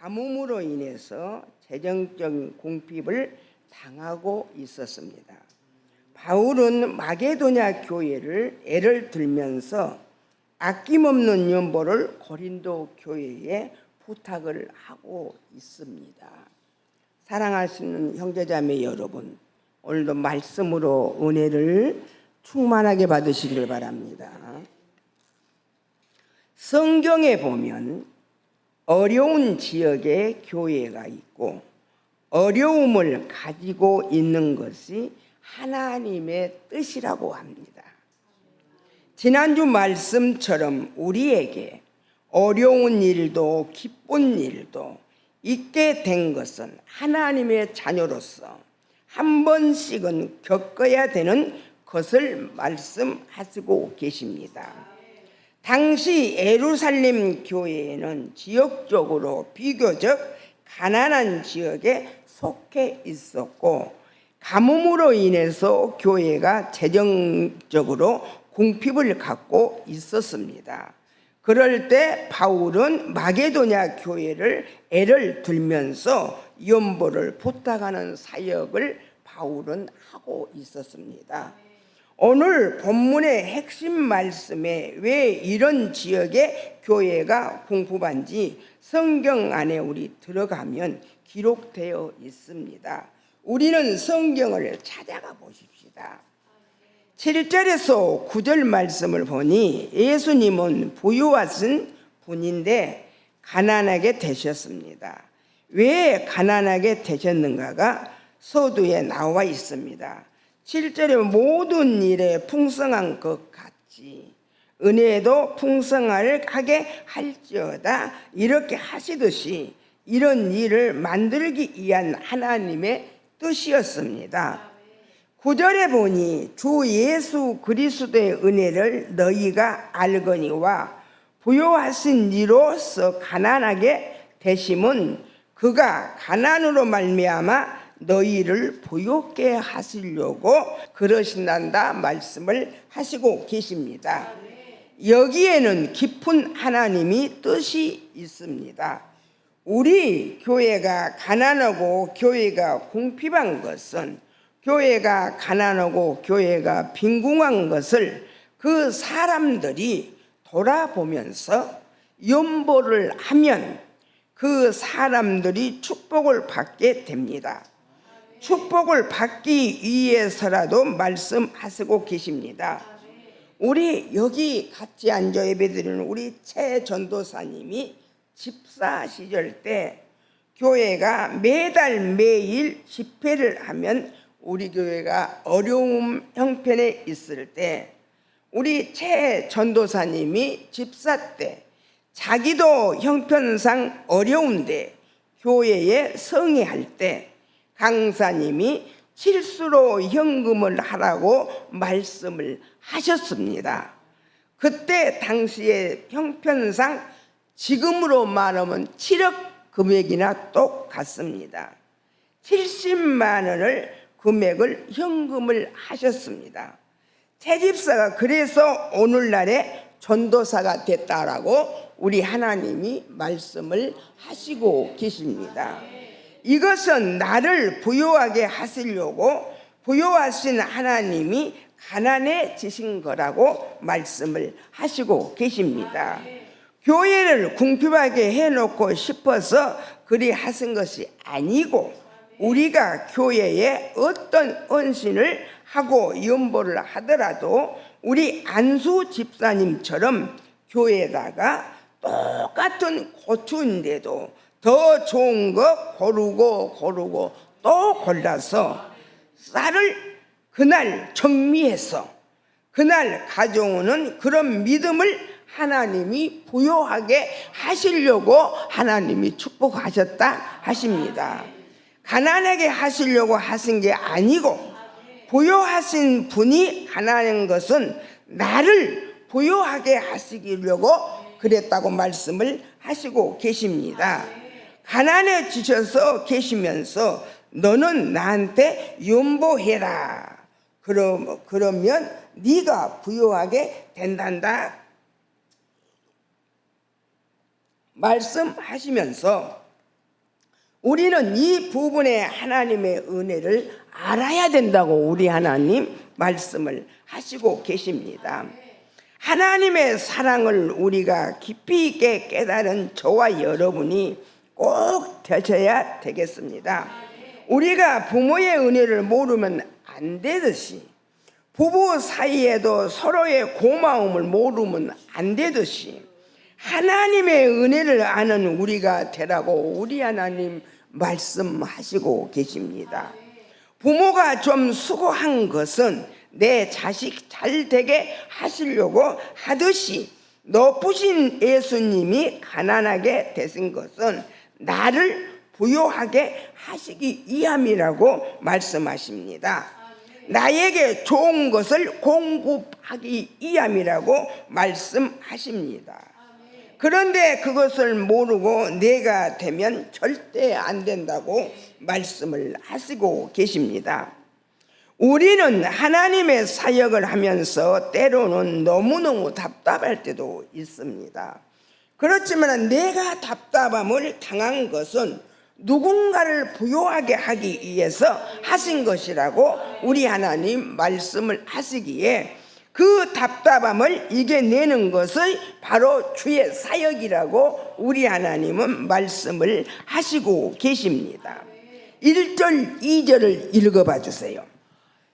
가뭄으로 인해서 재정적인 공핍을 당하고 있었습니다. 바울은 마게도냐 교회를 애를 들면서 아낌없는 연보를 고린도 교회에 부탁을 하고 있습니다. 사랑하시는 형제자매 여러분, 오늘도 말씀으로 은혜를 충만하게 받으시길 바랍니다. 성경에 보면 어려운 지역에 교회가 있고 어려움을 가지고 있는 것이 하나님의 뜻이라고 합니다. 지난주 말씀처럼 우리에게 어려운 일도 기쁜 일도 있게 된 것은 하나님의 자녀로서 한 번씩은 겪어야 되는 것을 말씀하시고 계십니다. 당시 에루살렘 교회에는 지역적으로 비교적 가난한 지역에 속해 있었고 가뭄으로 인해서 교회가 재정적으로 궁핍을 갖고 있었습니다. 그럴 때 바울은 마게도냐 교회를 애를 들면서 연보를 부탁하는 사역을 바울은 하고 있었습니다. 오늘 본문의 핵심 말씀에 왜 이런 지역의 교회가 궁핍한지 성경 안에 우리 들어가면 기록되어 있습니다. 우리는 성경을 찾아가 보십시다. 7절에서 9절 말씀을 보니 예수님은 부유하신 분인데 가난하게 되셨습니다. 왜 가난하게 되셨는가가 서두에 나와 있습니다. 7절에 모든 일에 풍성한 것 같이 은혜도 풍성하게 할지어다 이렇게 하시듯이 이런 일을 만들기 위한 하나님의 뜻이었습니다. 9절에 보니 주 예수 그리스도의 은혜를 너희가 알거니와 부요하신 이로서 가난하게 되심은 그가 가난으로 말미암아 너희를 부욕게 하시려고 그러신단다 말씀을 하시고 계십니다. 여기에는 깊은 하나님이 뜻이 있습니다. 우리 교회가 가난하고 교회가 궁핍한 것은 교회가 가난하고 교회가 빈궁한 것을 그 사람들이 돌아보면서 연보를 하면 그 사람들이 축복을 받게 됩니다. 축복을 받기 위해서라도 말씀하시고 계십니다. 우리 여기 같이 앉아 예배드리는 우리 최 전도사님이 집사 시절 때 교회가 매달 매일 집회를 하면 우리 교회가 어려움 형편에 있을 때 우리 최 전도사님이 집사 때 자기도 형편상 어려운데 교회에 성의할 때 강사님이 실수로 현금을 하라고 말씀을 하셨습니다. 그때 당시에 형편상 지금으로 말하면 7억 금액이나 똑같습니다. 70만 원을 금액을 현금을 하셨습니다. 채집사가 그래서 오늘날에 전도사가 됐다라고 우리 하나님이 말씀을 하시고 계십니다. 이것은 나를 부유하게 하시려고 부유하신 하나님이 가난해지신 거라고 말씀을 하시고 계십니다. 교회를 궁핍하게 해놓고 싶어서 그리 하신 것이 아니고 우리가 교회에 어떤 헌신을 하고 연보를 하더라도 우리 안수 집사님처럼 교회에다가 똑같은 고추인데도 더 좋은 거 고르고 고르고 또 골라서 쌀을 그날 정미해서 그날 가져오는 그런 믿음을 하나님이 부여하게 하시려고 하나님이 축복하셨다 하십니다. 가난하게 하시려고 하신 게 아니고 부여하신 분이 가난한 것은 나를 부여하게 하시려고 그랬다고 말씀을 하시고 계십니다. 가난해지셔서 계시면서 너는 나한테 연보해라. 그럼 그러면 네가 부유하게 된단다. 말씀하시면서 우리는 이 부분에 하나님의 은혜를 알아야 된다고 우리 하나님 말씀을 하시고 계십니다. 하나님의 사랑을 우리가 깊이 있게 깨달은 저와 여러분이 꼭 되셔야 되겠습니다. 우리가 부모의 은혜를 모르면 안 되듯이 부부 사이에도 서로의 고마움을 모르면 안 되듯이 하나님의 은혜를 아는 우리가 되라고 우리 하나님 말씀하시고 계십니다. 부모가 좀 수고한 것은 내 자식 잘 되게 하시려고 하듯이 높으신 예수님이 가난하게 되신 것은 나를 부요하게 하시기 위함이라고 말씀하십니다. 나에게 좋은 것을 공급하기 위함이라고 말씀하십니다. 그런데 그것을 모르고 내가 되면 절대 안 된다고 말씀을 하시고 계십니다. 우리는 하나님의 사역을 하면서 때로는 너무너무 답답할 때도 있습니다. 그렇지만 내가 답답함을 당한 것은 누군가를 부요하게 하기 위해서 하신 것이라고 우리 하나님 말씀을 하시기에 그 답답함을 이겨내는 것이 바로 주의 사역이라고 우리 하나님은 말씀을 하시고 계십니다. 1절, 2절을 읽어봐 주세요.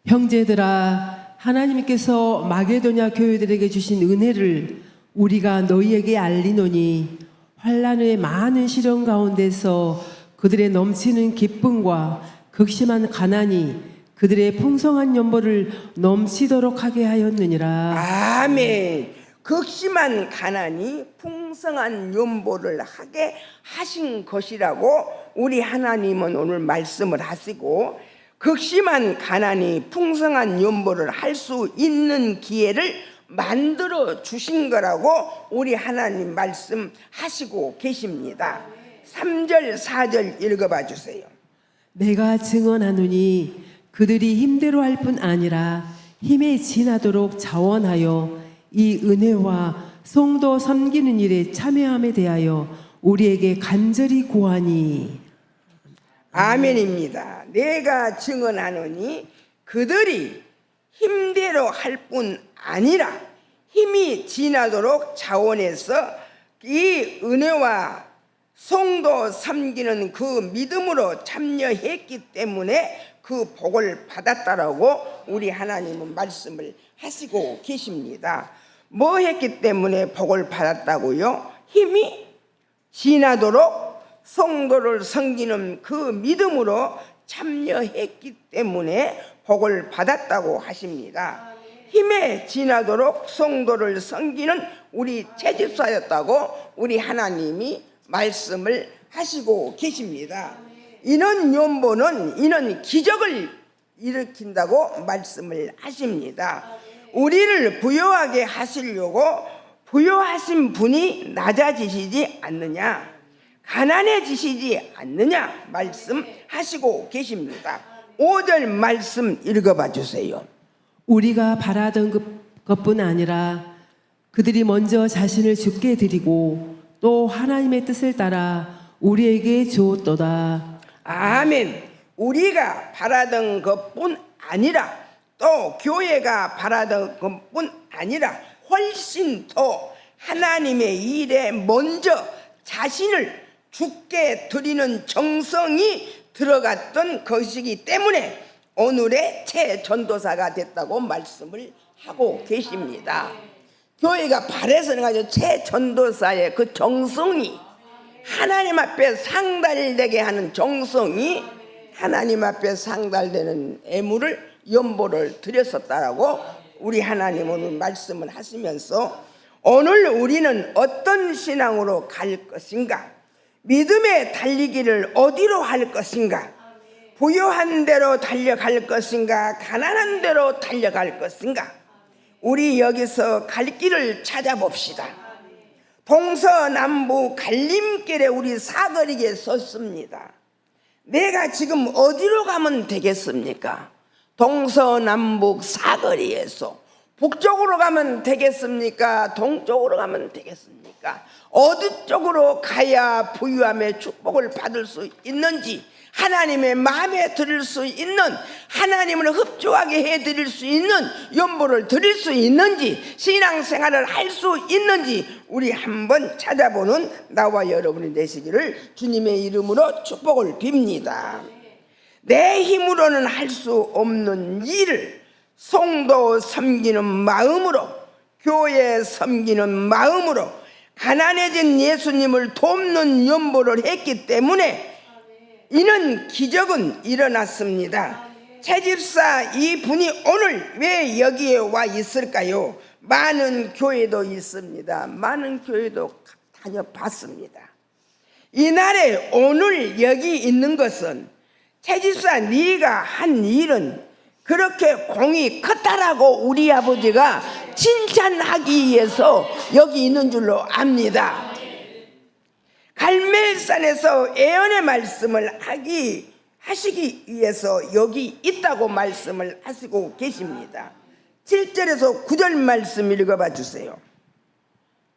형제들아 하나님께서 마게도냐 교회들에게 주신 은혜를 우리가 너희에게 알리노니 환란의 많은 시련 가운데서 그들의 넘치는 기쁨과 극심한 가난이 그들의 풍성한 연보를 넘치도록 하게 하였느니라 아멘. 극심한 가난이 풍성한 연보를 하게 하신 것이라고 우리 하나님은 오늘 말씀을 하시고 극심한 가난이 풍성한 연보를 할 수 있는 기회를 만들어 주신 거라고 우리 하나님 말씀하시고 계십니다. 3절, 4절 읽어봐 주세요. 내가 증언하노니 그들이 힘대로 할 뿐 아니라 힘에 지나도록 자원하여 이 은혜와 성도 섬기는 일에 참여함에 대하여 우리에게 간절히 고하니 아멘입니다. 내가 증언하노니 그들이 힘대로 할 뿐 아니라 힘이 지나도록 자원해서 이 은혜와 성도 섬기는 그 믿음으로 참여했기 때문에 그 복을 받았다라고 우리 하나님은 말씀을 하시고 계십니다. 뭐 했기 때문에 복을 받았다고요? 힘이 지나도록 성도를 섬기는 그 믿음으로 참여했기 때문에 복을 받았다고 하십니다. 힘에 지나도록 성도를 섬기는 우리 채집사였다고 우리 하나님이 말씀을 하시고 계십니다. 이는 연보는 이는 기적을 일으킨다고 말씀을 하십니다. 우리를 부여하게 하시려고 부여하신 분이 낮아지시지 않느냐, 가난해지시지 않느냐 말씀하시고 계십니다. 5절 말씀 읽어봐 주세요. 우리가 바라던 그- 것뿐 아니라 그들이 먼저 자신을 죽게 드리고 또 하나님의 뜻을 따라 우리에게 주었도다. 아멘. 우리가 바라던 것뿐 아니라 또 교회가 바라던 것뿐 아니라 훨씬 더 하나님의 일에 먼저 자신을 죽게 드리는 정성이 들어갔던 것이기 때문에 오늘의 최 전도사가 됐다고 말씀을 하고 계십니다. 교회가 바래서는 가지고 최전도사의 그 정성이 하나님 앞에 상달되게 하는 정성이 하나님 앞에 상달되는 애물을 연보를 드렸었다라고 우리 하나님 오늘 말씀을 하시면서 오늘 우리는 어떤 신앙으로 갈 것인가 믿음의 달리기를 어디로 할 것인가 부유한 대로 달려갈 것인가 가난한 대로 달려갈 것인가 우리 여기서 갈 길을 찾아봅시다. 동서남북 갈림길에 우리 사거리에 섰습니다. 내가 지금 어디로 가면 되겠습니까? 동서남북 사거리에서 북쪽으로 가면 되겠습니까? 동쪽으로 가면 되겠습니까? 어느 쪽으로 가야 부유함의 축복을 받을 수 있는지 하나님의 마음에 들을 수 있는 하나님을 흡족하게 해 드릴 수 있는 연보를 드릴 수 있는지 신앙생활을 할 수 있는지 우리 한번 찾아보는 나와 여러분이 되시기를 주님의 이름으로 축복을 빕니다. 내 힘으로는 할 수 없는 일을 성도 섬기는 마음으로 교회 섬기는 마음으로 가난해진 예수님을 돕는 연보를 했기 때문에 이는 기적은 일어났습니다. 채집사 이 분이 오늘 왜 여기에 와 있을까요? 많은 교회도 있습니다. 많은 교회도 다녀봤습니다. 이날에 오늘 여기 있는 것은 채집사 네가 한 일은 그렇게 공이 컸다라고 우리 아버지가 칭찬하기 위해서 여기 있는 줄로 압니다. 갈멜산에서 애언의 말씀을 하기 하시기 위해서 여기 있다고 말씀을 하시고 계십니다. 7절에서 9절 말씀 읽어봐 주세요.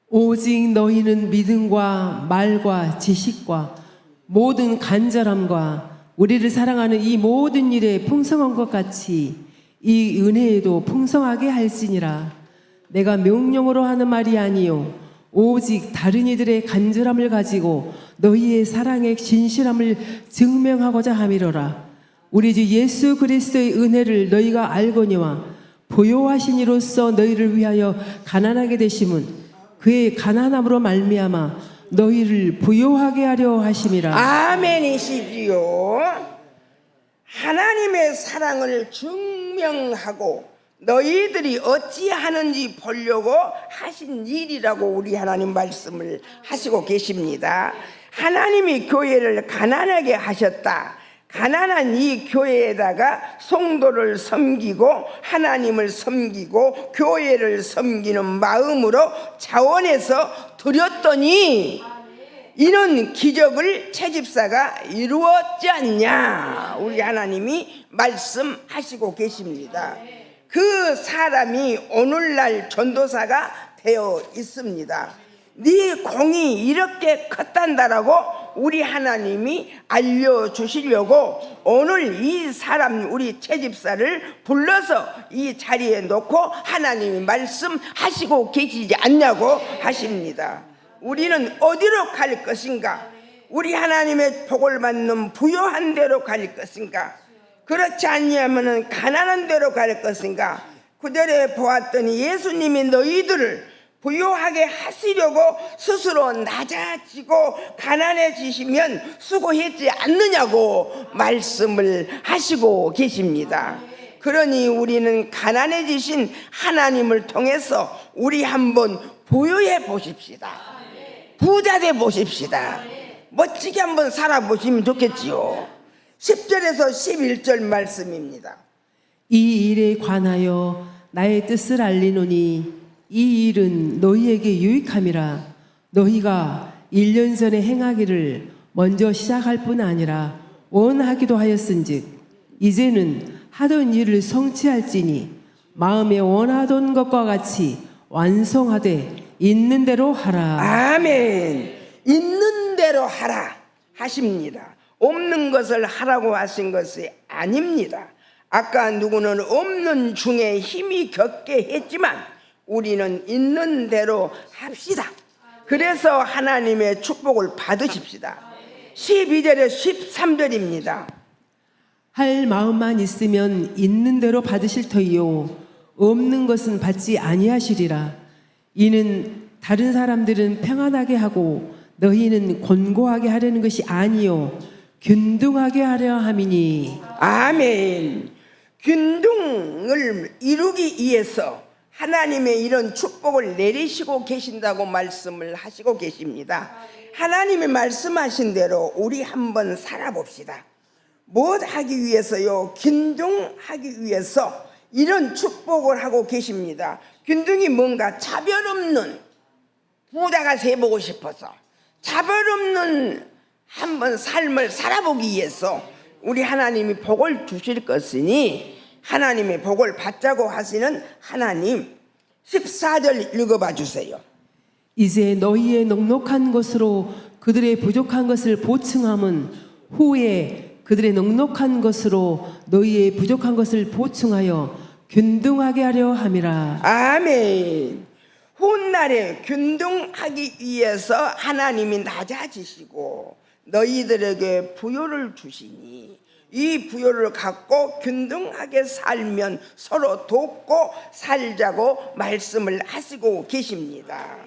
오직 너희는 믿음과 말과 지식과 모든 간절함과 우리를 사랑하는 이 모든 일에 풍성한 것 같이 이 은혜에도 풍성하게 할지니라 내가 명령으로 하는 말이 아니요 오직 다른 이들의 간절함을 가지고 너희의 사랑의 진실함을 증명하고자 함이로라 우리 주 예수 그리스도의 은혜를 너희가 알거니와 보요하신 이로써 너희를 위하여 가난하게 되심은 그의 가난함으로 말미암아 너희를 부요하게 하려 하심이라. 아멘이시지요. 하나님의 사랑을 증명하고 너희들이 어찌하는지 보려고 하신 일이라고 우리 하나님 말씀을 하시고 계십니다. 하나님이 교회를 가난하게 하셨다. 가난한 이 교회에다가 성도를 섬기고 하나님을 섬기고 교회를 섬기는 마음으로 자원해서 드렸더니 이런 기적을 채집사가 이루었지 않냐 우리 하나님이 말씀하시고 계십니다. 그 사람이 오늘날 전도사가 되어 있습니다. 네 공이 이렇게 컸단다라고 우리 하나님이 알려주시려고 오늘 이 사람 우리 채집사를 불러서 이 자리에 놓고 하나님이 말씀하시고 계시지 않냐고 하십니다. 우리는 어디로 갈 것인가? 우리 하나님의 복을 받는 부요한 데로 갈 것인가? 그렇지 않냐면은 가난한 데로 갈 것인가? 그대로 보았더니 예수님이 너희들을 부요하게 하시려고 스스로 낮아지고 가난해지시면 수고했지 않느냐고 말씀을 하시고 계십니다. 그러니 우리는 가난해지신 하나님을 통해서 우리 한번 부유해 보십시다. 부자 돼 보십시다. 멋지게 한번 살아보시면 좋겠지요. 10절에서 11절 말씀입니다. 이 일에 관하여 나의 뜻을 알리노니 이 일은 너희에게 유익함이라 너희가 1년 전에 행하기를 먼저 시작할 뿐 아니라 원하기도 하였은즉 이제는 하던 일을 성취할지니 마음에 원하던 것과 같이 완성하되 있는 대로 하라 아멘. 있는 대로 하라 하십니다. 없는 것을 하라고 하신 것이 아닙니다. 아까 누구는 없는 중에 힘이 겹게 했지만 우리는 있는 대로 합시다. 그래서 하나님의 축복을 받으십시다. 12절에 13절입니다. 할 마음만 있으면 있는 대로 받으실 터이요 없는 것은 받지 아니하시리라 이는 다른 사람들은 평안하게 하고 너희는 곤고하게 하려는 것이 아니요 균등하게 하려 함이니 아멘. 균등을 이루기 위해서 하나님의 이런 축복을 내리시고 계신다고 말씀을 하시고 계십니다. 하나님이 말씀하신 대로 우리 한번 살아봅시다. 무엇 하기 위해서요? 균등하기 위해서 이런 축복을 하고 계십니다. 균등이 뭔가 차별 없는 부자가 돼보고 싶어서 차별 없는 한번 삶을 살아보기 위해서 우리 하나님이 복을 주실 것이니 하나님의 복을 받자고 하시는 하나님 14절 읽어봐 주세요. 이제 너희의 넉넉한 것으로 그들의 부족한 것을 보충함은 후에 그들의 넉넉한 것으로 너희의 부족한 것을 보충하여 균등하게 하려 함이라. 아멘. 훗날에 균등하기 위해서 하나님이 낮아지시고 너희들에게 부요를 주시니 이 부요를 갖고 균등하게 살면 서로 돕고 살자고 말씀을 하시고 계십니다.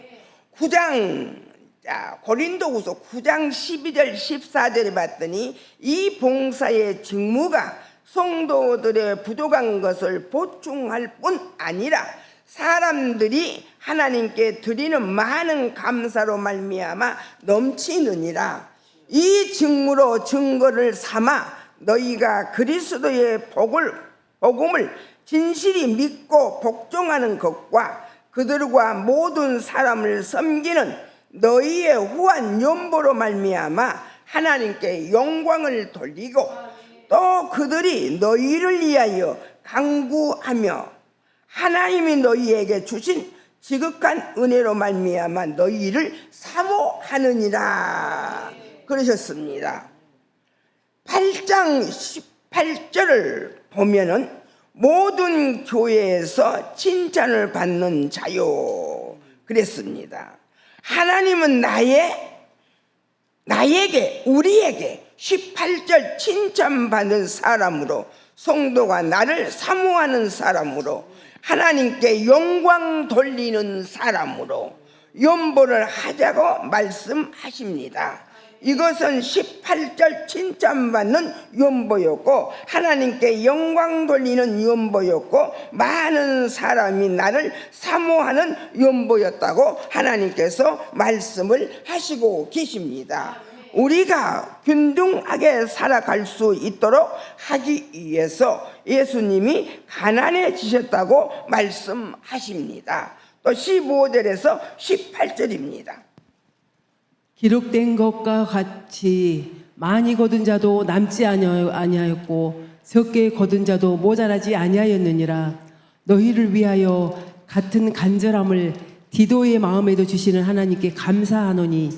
9장 자, 고린도후서 9장 12절 14절에 봤더니 이 봉사의 직무가 성도들의 부족한 것을 보충할 뿐 아니라 사람들이 하나님께 드리는 많은 감사로 말미암아 넘치느니라 이 직무로 증거를 삼아 너희가 그리스도의 복을 복음을 진실이 믿고 복종하는 것과 그들과 모든 사람을 섬기는 너희의 후한 연보로 말미암아 하나님께 영광을 돌리고 또 그들이 너희를 위하여 강구하며 하나님이 너희에게 주신 지극한 은혜로 말미암아 너희를 사모하느니라 그러셨습니다. 8장 18절을 보면은 모든 교회에서 칭찬을 받는 자요 그랬습니다. 하나님은 나의 나에게 우리에게 18절 칭찬받는 사람으로 성도가 나를 사모하는 사람으로 하나님께 영광 돌리는 사람으로 연보를 하자고 말씀하십니다. 이것은 18절 칭찬받는 연보였고 하나님께 영광 돌리는 연보였고 많은 사람이 나를 사모하는 연보였다고 하나님께서 말씀을 하시고 계십니다. 우리가 균등하게 살아갈 수 있도록 하기 위해서 예수님이 가난해지셨다고 말씀하십니다. 또 15절에서 18절입니다. 기록된 것과 같이 많이 거둔 자도 남지 아니하- 아니하였고 적게 거둔 자도 모자라지 아니하였느니라. 너희를 위하여 같은 간절함을 디도의 마음에도 주시는 하나님께 감사하노니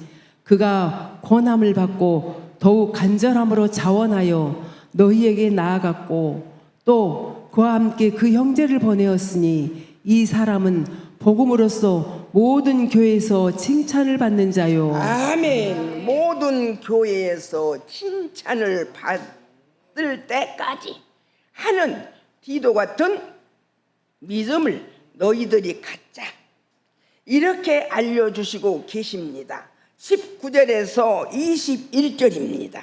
그가 권함을 받고 더욱 간절함으로 자원하여 너희에게 나아갔고 또 그와 함께 그 형제를 보내었으니 이 사람은 복음으로써 모든 교회에서 칭찬을 받는 자요. 아멘. 모든 교회에서 칭찬을 받을 때까지 하는 디도 같은 믿음을 너희들이 갖자. 이렇게 알려주시고 계십니다. 19절에서 21절입니다.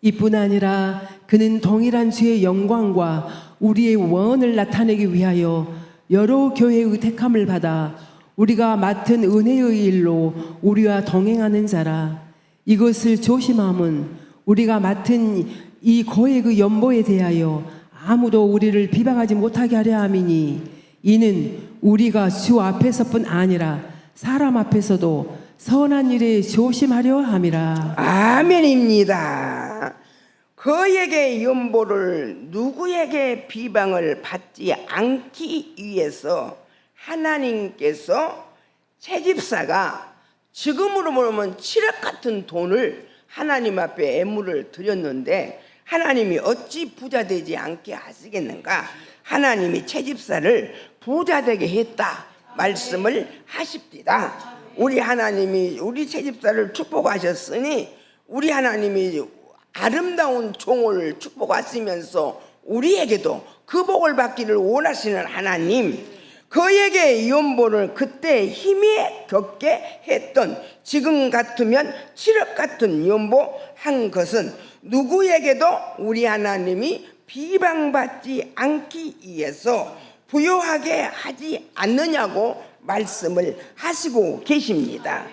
이뿐 아니라 그는 동일한 주의 영광과 우리의 원을 나타내기 위하여 여러 교회의 택함을 받아 우리가 맡은 은혜의 일로 우리와 동행하는 자라 이것을 조심함은 우리가 맡은 이 거액의 연보에 대하여 아무도 우리를 비방하지 못하게 하려 함이니 이는 우리가 주 앞에서뿐 아니라 사람 앞에서도 선한 일에 조심하려 함이라 아멘입니다. 그에게 연보를 누구에게 비방을 받지 않기 위해서 하나님께서 채집사가 지금으로 보면 칠흑 같은 돈을 하나님 앞에 애물을 드렸는데 하나님이 어찌 부자 되지 않게 하시겠는가? 하나님이 채집사를 부자 되게 했다 말씀을 하십니다. 우리 하나님이 우리 채집사를 축복하셨으니 우리 하나님이 아름다운 종을 축복하시면서 우리에게도 그 복을 받기를 원하시는 하나님 그에게 연보를 그때 힘에 겪게 했던 지금 같으면 칠흑 같은 연보 한 것은 누구에게도 우리 하나님이 비방받지 않기 위해서 부요하게 하지 않느냐고 말씀을 하시고 계십니다.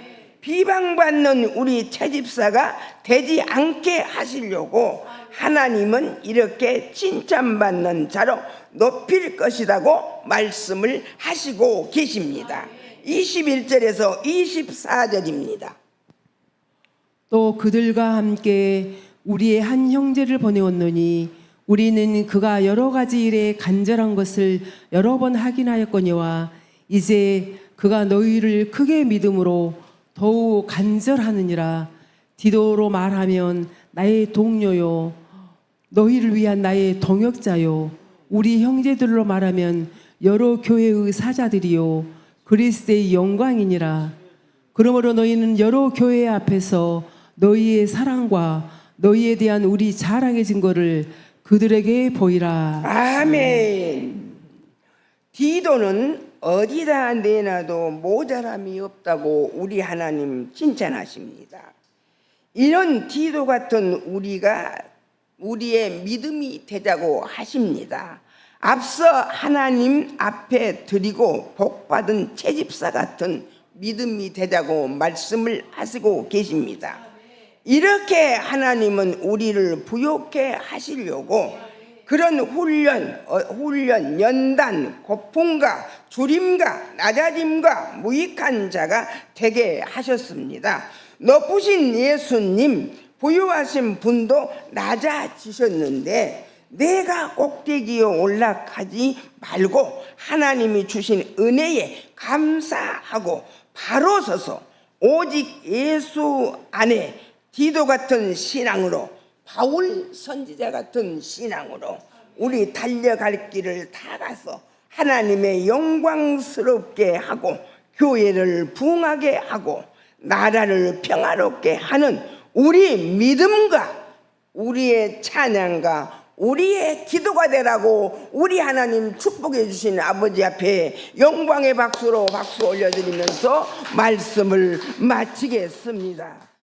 비방받는 우리 채집사가 되지 않게 하시려고 하나님은 이렇게 칭찬받는 자로 높일 것이라고 말씀을 하시고 계십니다. 21절에서 24절입니다. 또 그들과 함께 우리의 한 형제를 보내었노니 우리는 그가 여러 가지 일에 간절한 것을 여러 번 확인하였거니와 이제 그가 너희를 크게 믿음으로 더욱 간절하느니라 디도로 말하면 나의 동료요 너희를 위한 나의 동역자요 우리 형제들로 말하면 여러 교회의 사자들이요 그리스도의 영광이니라 그러므로 너희는 여러 교회 앞에서 너희의 사랑과 너희에 대한 우리 자랑의 증거를 그들에게 보이라 아멘. 디도는 어디다 내놔도 모자람이 없다고 우리 하나님 칭찬하십니다. 이런 디도 같은 우리가 우리의 믿음이 되자고 하십니다. 앞서 하나님 앞에 드리고 복받은 채집사 같은 믿음이 되자고 말씀을 하시고 계십니다. 이렇게 하나님은 우리를 부욕해 하시려고 그런 훈련, 어, 훈련, 연단, 고풍과 줄임과 낮아짐과 무익한 자가 되게 하셨습니다. 높으신 예수님, 부유하신 분도 낮아지셨는데 내가 꼭대기에 올라가지 말고 하나님이 주신 은혜에 감사하고 바로 서서 오직 예수 안에 디도 같은 신앙으로 바울 선지자 같은 신앙으로 우리 달려갈 길을 다 가서 하나님의 영광스럽게 하고 교회를 부흥하게 하고 나라를 평화롭게 하는 우리 믿음과 우리의 찬양과 우리의 기도가 되라고 우리 하나님 축복해 주신 아버지 앞에 영광의 박수로 박수 올려드리면서 말씀을 마치겠습니다.